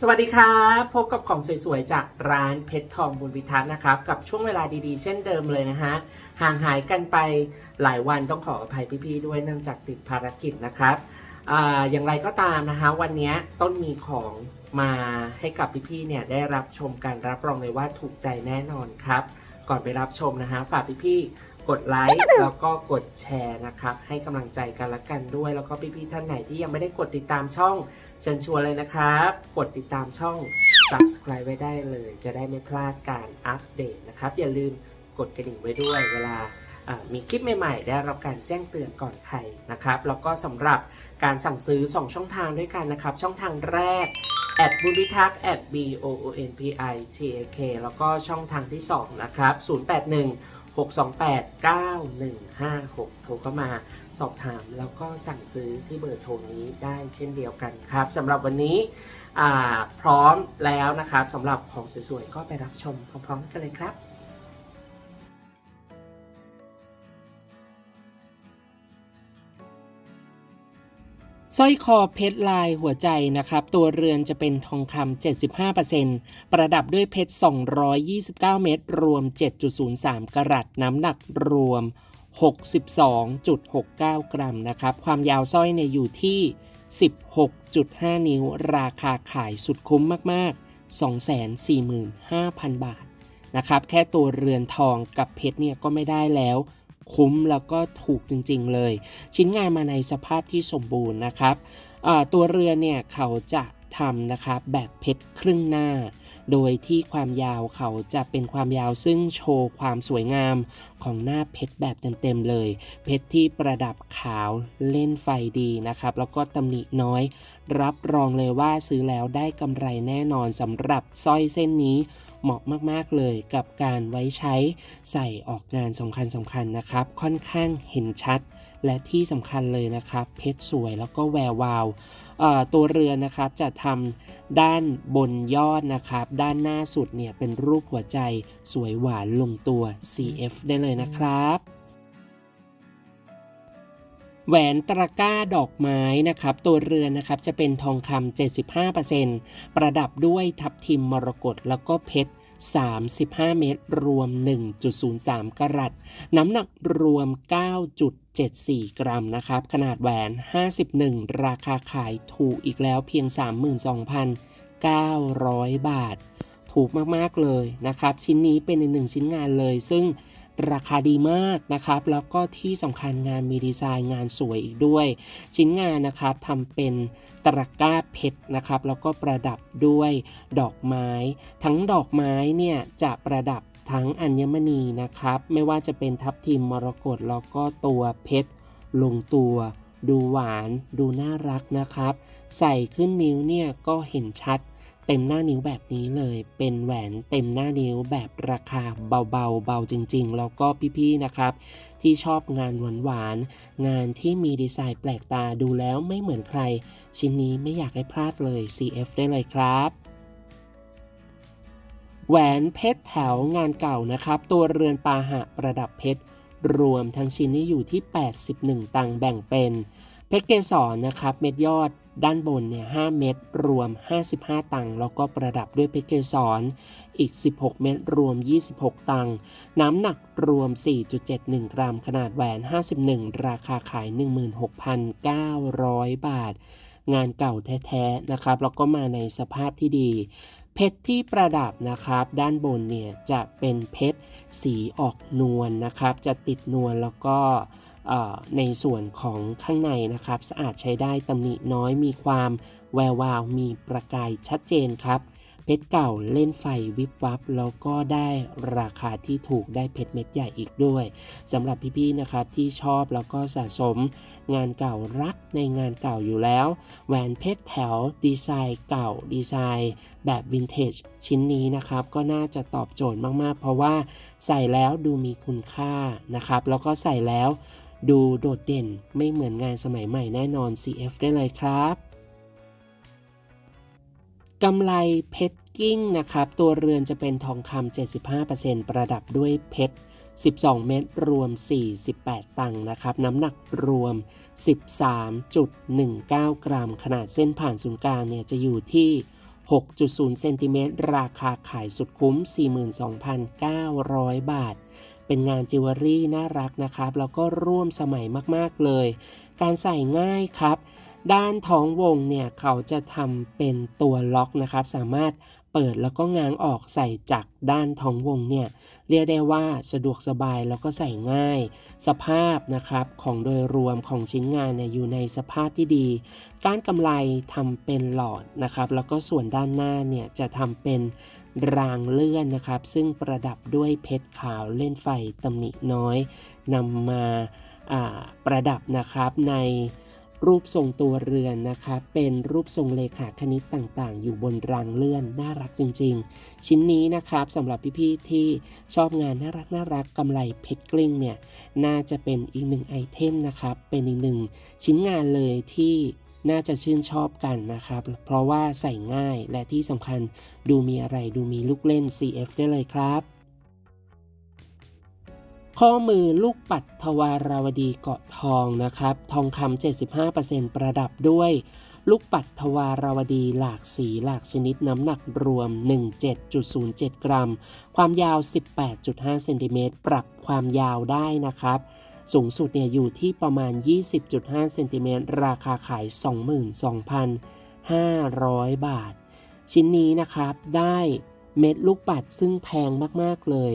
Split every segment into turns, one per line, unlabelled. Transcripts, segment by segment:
สวัสดีครับพบกับของสวยๆ จากร้านเพชรทองบุญวิทัศน์นะครับ กับช่วงเวลาดีๆ เช่นเดิมเลยนะฮะ ห่างหายกันไปหลายวันต้องขออภัยพี่ๆด้วยเนื่องจากติดภารกิจนะครับออย่างไรก็ตามนะคะ วันนี้ต้นมีของมาให้กับพี่ๆเนี่ยได้รับชมการรับรองเลยว่าถูกใจแน่นอนครับ ก่อนไปรับชมนะฮะฝากพี่ๆกดไลค์แล้วก็กดแชร์นะครับ ให้กำลังใจกันละกันด้วย แล้วก็พี่ๆท่านไหนที่ยังไม่ได้กดติดตามช่อง เชิญชวนเลยนะครับ กดติดตามช่อง subscribe ไว้ได้เลย จะได้ไม่พลาดการอัปเดตนะครับ อย่าลืมกดกระดิ่งไว้ด้วยเวลามีคลิปใหม่ๆ ได้รับการแจ้งเตือนก่อนใครนะครับ แล้วก็สำหรับการสั่งซื้อ 2 ช่องทางด้วยกันนะครับ ช่องทางแรก at b u b i t a k at b o o n p i t a k แล้วก็ช่องทางที่ 2 นะครับ 081 628 9156 โทรเข้ามา สอบถามแล้วก็สั่งซื้อที่เบอร์โทรนี้ได้เช่นเดียวกันครับสำหรับวันนี้พร้อมแล้วนะครับสำหรับของสวยๆ ก็ไปรับชมพร้อมๆกันเลยครับสร้อยคอเพชรลายหัวใจนะครับ ตัวเรือนจะเป็นทองคำ 75%ประดับด้วยเพชร 229 เม็ดรวม 7.03 กรัตน้ำหนักรวม 62.69 กรัมนะครับ ความยาวสร้อยเนี่ยอยู่ที่ 16.5 นิ้ว ราคาขายสุดคุ้มมาก ๆ 245,000 บาทนะครับ แค่ตัวเรือนทองกับเพชรเนี่ยก็ไม่ได้แล้ว คุ้มแล้วก็ถูกจริง ๆ เลย ชิ้นงานมาในสภาพที่สมบูรณ์นะครับตัวเรือนเนี่ยเขาจะทำนะครับแบบเพชรครึ่งหน้า โดยที่ความยาวเขาจะเป็นความยาวซึ่งโชว์ความสวยงามของหน้าเพชรแบบเต็มๆเลย เพชรที่ประดับขาวเล่นไฟดีนะครับ แล้วก็ตำหนิน้อย รับรองเลยว่าซื้อแล้วได้กำไรแน่นอนสำหรับสร้อยเส้นนี้เหมาะมากๆเลยกับการไว้ใช้ใส่ออกงานสำคัญๆนะครับ ค่อนข้างเห็นชัด และที่สำคัญเลยนะครับเพชรสวยแล้วก็แวววาวอ่อตัวเรือนะครับจะทำด้านบนยอดนะครับ ด้านหน้าสุดเนี่ยเป็นรูปหัวใจสวยหวานลงตัว CF ได้เลยนะครับแหวนตะกร้าดอกไม้นะครับ ตัวเรือนนะครับจะเป็นทองคำ75%ประดับด้วยทับทิมมรกตแล้วก็เพชร 35 เมตร รวม 1.03 กรัต น้ำหนักรวม 9.74 กรัมนะครับ ขนาดแหวน 51 ราคาขายถูกอีกแล้วเพียง 32,900 บาท ถูกมาก ๆ เลยนะครับ ชิ้นนี้เป็นในหนึ่งชิ้นงานเลย ซึ่ง ราคาดีมากนะครับ แล้วก็ที่สำคัญงานมีดีไซน์งานสวยอีกด้วย ชิ้นงานนะครับทำเป็นตะกร้าเพชรนะครับ แล้วก็ประดับด้วยดอกไม้ ทั้งดอกไม้เนี่ยจะประดับทั้งอัญมณีนะครับ ไม่ว่าจะเป็นทับทิมมรกตแล้วก็ตัวเพชรลงตัว ดูหวาน ดูน่ารักนะครับ ใส่ขึ้นนิ้วเนี่ยก็เห็นชัด เต็มหน้านิ้วแบบนี้เลย เป็นแหวนเต็มหน้านิ้วแบบราคาเบาๆเบาจริง ๆ แล้วก็พี่ๆนะครับ ที่ชอบงานหวานๆงานที่มีดีไซน์แปลกตาดูแล้วไม่เหมือนใคร ชิ้นนี้ไม่อยากให้พลาดเลย CF ได้เลยครับแหวนเพชรแถวงานเก่านะครับ ตัวเรือนปาหะประดับเพชร รวมทั้งชิ้นนี้อยู่ที่ 81 ตังค์แบ่งเป็น เพชรเกสรนะครับเม็ดยอดด้านบนเนี่ย5เม็ดรวม 55 ตังค์แล้วก็ประดับด้วยเพชรเกสรอีก 16 เม็ดรวม 26 ตังค์น้ำหนักรวม 4.71 กรัม ขนาดแหวน 51 ราคาขาย 16,900 บาท งานเก่าแท้ๆนะครับแล้วก็มาในสภาพที่ดีเพชรที่ประดับนะครับ ด้านบนเนี่ยจะเป็นเพชรสีออกนวลนะครับ จะติดนวลแล้วก็ ในส่วนของข้างในนะครับ สะอาดใช้ได้ตำหนิน้อยมีความแวววาวมีประกายชัดเจนครับ เพชรเก่าเล่นไฟวิบวับ แล้วก็ได้ราคาที่ถูกได้เพชรเม็ดใหญ่อีกด้วยสำหรับพี่ๆนะครับที่ชอบแล้วก็สะสม งานเก่ารักในงานเก่าอยู่แล้ว แหวนเพชรแถวดีไซน์เก่าดีไซน์แบบวินเทจชิ้นนี้นะครับ ก็น่าจะตอบโจทย์มากๆ เพราะว่าใส่แล้วดูมีคุณค่านะครับ แล้วก็ใส่แล้ว ดูโดดเด่นไม่เหมือนงานสมัยใหม่แน่นอน CF ได้เลยครับกำไรเพชรกิ้งนะครับ ตัวเรือนจะเป็นทองคำ 75%ประดับด้วยเพชร 12 เม็ดรวม 48 ตังค์นะครับ น้ำหนักรวม 13.19 กรัม ขนาดเส้นผ่านศูนย์กลางเนี่ยจะอยู่ที่ 6.0 เซนติเมตร ราคาขายสุดคุ้ม 42,900 บาท เป็นงานจิวเวลรี่น่ารักนะครับ แล้วก็ร่วมสมัยมากๆเลย การใส่ง่ายครับ ด้านท้องวงเนี่ยเขาจะทำเป็นตัวล็อกนะครับ สามารถเปิดแล้วก็ง้างออกใส่จากด้านท้องวงเนี่ย เรียกได้ว่าสะดวกสบายแล้วก็ใส่ง่าย สภาพนะครับของโดยรวมของชิ้นงานเนี่ยอยู่ในสภาพที่ดี ก้านกำไลทำเป็นหลอดนะครับแล้วก็ส่วนด้านหน้าเนี่ยจะทำเป็นรางเลื่อนนะครับ ซึ่งประดับด้วยเพชรขาวเล่นไฟตำหนิน้อยนำมาอ่าประดับนะครับใน รูปทรงตัวเรือนนะครับเป็นรูปทรงเลขาคณิตต่างๆ อยู่บนรางเลื่อน น่ารักจริง ๆ ชิ้นนี้นะครับสำหรับพี่ๆที่ชอบงานน่ารักน่ารักกำไรเพชรกลิ้งเนี่ยน่าจะเป็นอีกหนึ่งไอเทมนะครับ เป็นอีกหนึ่งชิ้นงานเลยที่น่าจะชื่นชอบกันนะครับ เพราะว่าใส่ง่ายและที่สำคัญดูมีอะไรดูมีลูกเล่น CF ได้เลยครับ ข้อมือลูกปัดทวารวดีเกาะทองนะครับ ทองคำ75%ประดับด้วย ลูกปัดทวารวดีหลากสีหลากชนิดน้ำหนักรวม 17.07 กรัม ความยาว 18.5 เซนติเมตรปรับความยาวได้นะครับ สูงสุดเนี่ยอยู่ที่ประมาณ 20.5 เซนติเมตรราคาขาย 22,500 บาท ชิ้นนี้นะครับได้เม็ดลูกปัดซึ่งแพงมาก ๆ เลย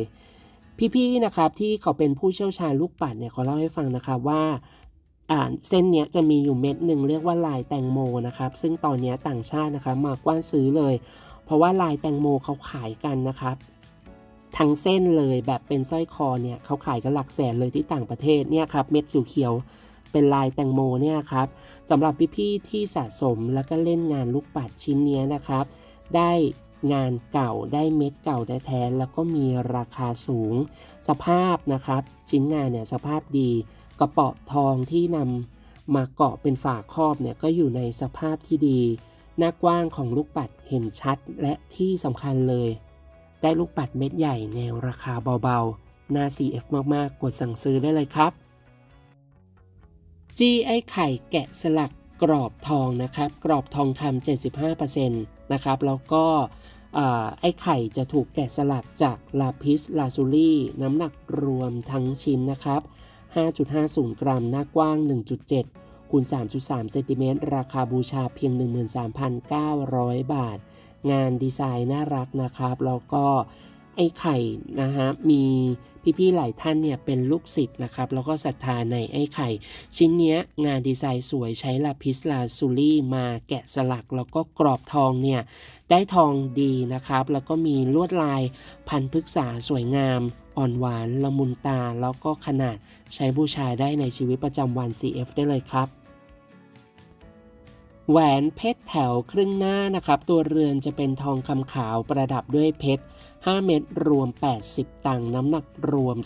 พี่ๆนะครับที่เขาเป็นผู้เชี่ยวชาญลูกปัดเนี่ยเขาเล่าให้ฟังนะครับว่าเส้นเนี้ยจะมีอยู่เม็ดหนึ่งเรียกว่าลายแตงโมนะครับซึ่งตอนนี้ต่างชาตินะครับมากว้านซื้อเลย เพราะว่าลายแตงโมเขาขายกันนะครับทั้งเส้นเลยแบบเป็นสร้อยคอเนี่ยเขาขายกันหลักแสนเลยที่ต่างประเทศเนี่ยครับเม็ดเขียวๆเป็นลายแตงโมเนี่ยครับสำหรับพี่ๆที่สะสมแล้วก็เล่นงานลูกปัดชิ้นเนี้ยนะครับ ได้ งานเก่าได้เม็ดเก่าแท้ๆแล้วก็มีราคาสูง สภาพนะครับ ชิ้นงานเนี่ยสภาพดี กระเป๋าทองที่นำมาเกาะเป็นฝาครอบเนี่ยก็อยู่ในสภาพที่ดี หน้ากว้างของลูกปัดเห็นชัดและที่สำคัญเลย ได้ลูกปัดเม็ดใหญ่ในราคาเบาๆน่า CF มากๆ กดสั่งซื้อได้เลยครับ จี้ไอไข่แกะสลักกรอบทองนะครับ กรอบทองคำ75% นะครับ แล้วก็ไอ้ไข่จะถูกแกะสลักจากลาพิสลาซูรี่น้ำหนักรวมทั้งชิ้นนะครับ 5.50 กรัม หน้ากว้าง 1.7คูณ3.3เซนติเมตรราคาบูชาเพียง 13,900 บาท งานดีไซน์น่ารักนะครับ แล้วก็ไอ้ไข่นะฮะมี พี่ๆหลายท่านเนี่ยเป็นลูกศิษย์นะครับ แล้วก็ศรัทธาในไอ้ไข่ ชิ้นเนี้ยงานดีไซน์สวยใช้ลาพิสลาซูรี่มาแกะสลัก แล้วก็กรอบทองเนี่ยได้ทองดีนะครับ แล้วก็มีลวดลายพันพฤกษาสวยงาม อ่อนหวานละมุนตา แล้วก็ขนาดใช้บูชาได้ในชีวิตประจำวัน CF ได้เลยครับแหวนเพชรแถวครึ่งหน้านะครับ ตัวเรือนจะเป็นทองคำขาวประดับด้วยเพชร 5 เม็ดรวม 80 ตังค์น้ำหนักรวม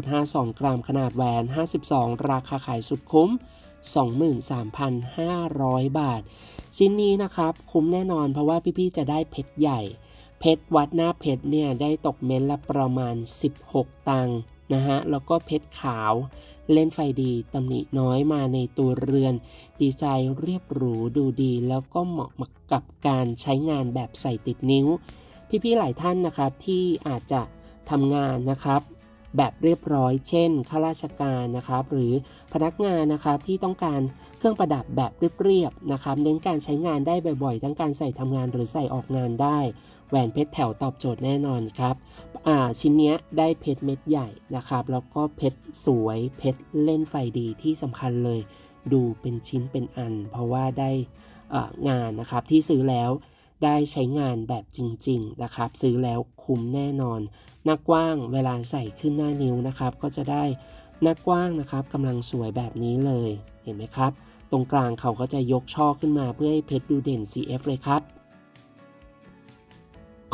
3.52 กรัม ขนาดแหวน 52 ราคาขายสุดคุ้ม 23,500 บาท ชิ้นนี้นะครับ คุ้มแน่นอนเพราะว่าพี่ๆ จะได้เพชรใหญ่ เพชรวัดหน้าเพชรเนี่ยได้ตกเม็ดละประมาณ 16 ตังค์นะฮะ แล้วก็เพชรขาว เล่นไฟดีตำหนิน้อยมาในตัวเรือน ดีไซน์เรียบหรูดูดี แล้วก็เหมาะกับการใช้งานแบบใส่ติดนิ้ว พี่ๆหลายท่านนะครับที่อาจจะทำงานนะครับ แบบเรียบร้อย เช่นข้าราชการนะครับ หรือพนักงานนะครับที่ต้องการเครื่องประดับแบบเรียบๆนะครับ เน้นการใช้งานได้บ่อยๆ ทั้งการใส่ทำงานหรือใส่ออกงานได้ แหวนเพชรแถวตอบโจทย์แน่นอนครับอ่าชิ้นนี้ได้เพชรเม็ดใหญ่นะครับ แล้วก็เพชรสวยเพชรเล่นไฟดีที่สำคัญเลย ดูเป็นชิ้นเป็นอัน เพราะว่าได้งานนะครับที่ซื้อแล้ว ได้ใช้งานแบบจริงๆนะครับ ซื้อแล้วคุ้มแน่นอน หน้ากว้างเวลาใส่ขึ้นหน้านิ้วนะครับ ก็จะได้หน้ากว้างนะครับกำลังสวยแบบนี้เลยเห็นไหมครับ ตรงกลางเขาก็จะยกช่อขึ้นมาเพื่อให้เพชรดูเด่น CF เลยครับ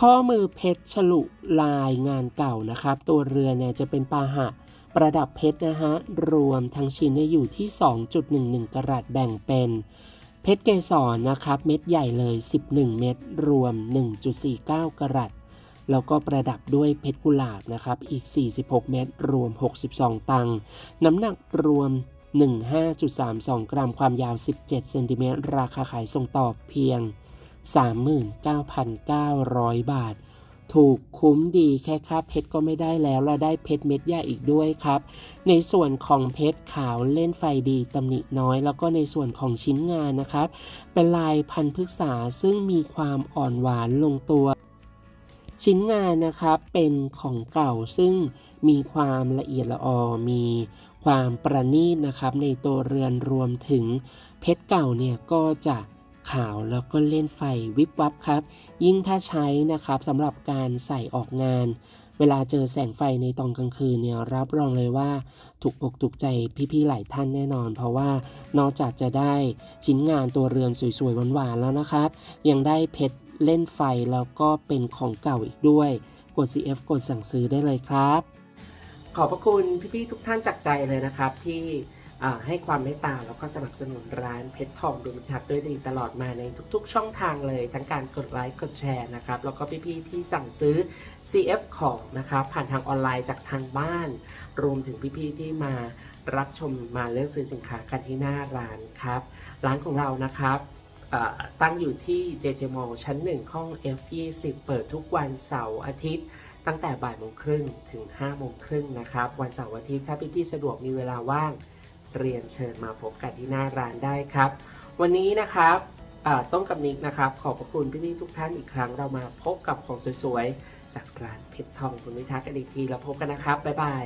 ข้อมือเพชรฉลุลายงานเก่านะครับ ตัวเรือเนี่ยจะเป็นปาหะประดับเพชรนะฮะ รวมทั้งชิ้นอยู่ที่ 2.11 กรัตแบ่งเป็น เพชรเกสรนะครับ เม็ดใหญ่เลย 11 เม็ดรวม 1.49 กรัตแล้วก็ประดับด้วยเพชรกุหลาบนะครับ อีก 46 เม็ดรวม 62 ตังค์น้ำหนักรวม 15.32 กรัมความยาว 17 เซนติเมตรราคาขายส่งต่อเพียง 39,900 บาท ถูกคุ้มดีแค่ค่าเพชรก็ไม่ได้แล้วเราได้เพชรเม็ดใหญ่อีกด้วยครับ ในส่วนของเพชรขาวเล่นไฟดีตำหนิน้อย แล้วก็ในส่วนของชิ้นงานนะครับ เป็นลายพันธุ์พฤกษาซึ่งมีความอ่อนหวานลงตัว ชิ้นงานนะครับเป็นของเก่าซึ่งมีความละเอียดละออมีความประณีตนะครับในตัวเรือนรวมถึงเพชรเก่าเนี่ยก็จะ ขาวแล้วก็เล่นไฟวิบวับครับ ยิ่งถ้าใช้นะครับสำหรับการใส่ออกงาน เวลาเจอแสงไฟในตอนกลางคืนเนี่ยรับรองเลยว่า ถูกอกถูกใจพี่ๆหลายท่านแน่นอน เพราะว่านอกจากจะได้ชิ้นงานตัวเรือนสวยๆหวานๆแล้วนะครับ ยังได้เพชรเล่นไฟแล้วก็เป็นของเก่าอีกด้วย กด CF กดสั่งซื้อได้เลยครับ ขอบพระคุณพี่ๆทุกท่านจากใจเลยนะครับที่ ให้ความเมตตาแล้วก็สนับสนุนร้านเพชรทองดูมิทัศด้วยดีตลอดมาในทุกๆ ช่องทางเลย ทั้งการกดไลค์กดแชร์นะครับ แล้วก็พี่ๆที่สั่งซื้อ CF ของนะครับผ่านทางออนไลน์จากทางบ้าน รวมถึงพี่ๆที่มารับชมมาเลือกซื้อสินค้ากันที่หน้าร้านครับ ร้านของเรานะครับตั้งอยู่ที่ JJ Mall ชั้น 1 ห้อง F20 เปิดทุกวันเสาร์อาทิตย์ ตั้งแต่บ่ายโมงครึ่งถึง5โมงครึ่งนะครับ วันเสาร์อาทิตย์ถ้าพี่ๆสะดวกมีเวลาว่าง เรียนเชิญมาพบกันที่หน้าร้านได้ครับ วันนี้นะครับต้องกับนิกนะครับ ขอบพระคุณพี่นี่ทุกท่านอีกครั้งเรามาพบกับของสวยๆ จากร้านเพชรทองคุณวิทักษ์กันอีกทีแล้วพบกันนะครับ บ๊ายบาย